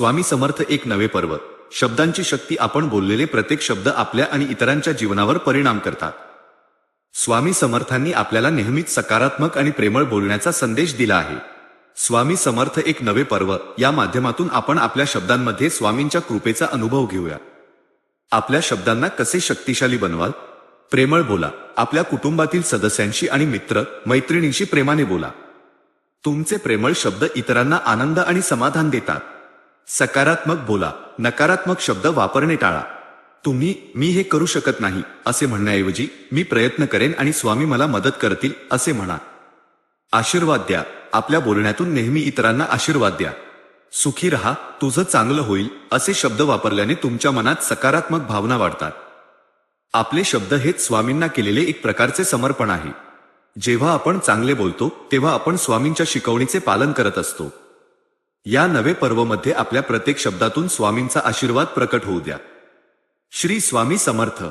स्वामी समर्थ एक नवे पर्व. शब्दांची शक्ती आपण बोललेले प्रत्येक शब्द आपल्या आणि इतरांच्या जीवनावर परिणाम करतात. स्वामी समर्थांनी आपल्याला नेहमीच सकारात्मक आणि प्रेमळ बोलण्याचा संदेश दिला आहे. स्वामी समर्थ एक नवे पर्व. या माध्यमातून आपण आपल्या शब्दांमध्ये स्वामींच्या कृपेचा अनुभव घेऊया. आपल्या शब्दांना कसे शक्तिशाली बनवाल? प्रेमळ बोला. आपल्या कुटुंबातील सदस्यांशी आणि मित्र मैत्रिणींशी प्रेमाने बोला. तुमचे प्रेमळ शब्द इतरांना आनंद आणि समाधान देतात. सकारात्मक बोला नकारात्मक शब्द वापरणे टाळा. तुम्ही मी हे करू शकत नाही असे म्हणण्याऐवजी मी प्रयत्न करेन आणि स्वामी मला मदत करतील असे म्हणा. आशीर्वाद द्या आपल्या बोलण्यातून नेहमी इतरांना आशीर्वाद द्या. सुखी रहा तुझं चांगलं होईल असे शब्द वापरल्याने तुमच्या मनात सकारात्मक भावना वाढतात. आपले शब्द हेच स्वामींना केलेले एक प्रकारचे समर्पण आहे. जेव्हा आपण चांगले बोलतो तेव्हा आपण स्वामींच्या शिकवणीचे पालन करत असतो. या नवे पर्वमध्ये आपल्या प्रत्येक शब्दातून स्वामींचा आशीर्वाद प्रकट होऊ द्या. श्री स्वामी समर्थ.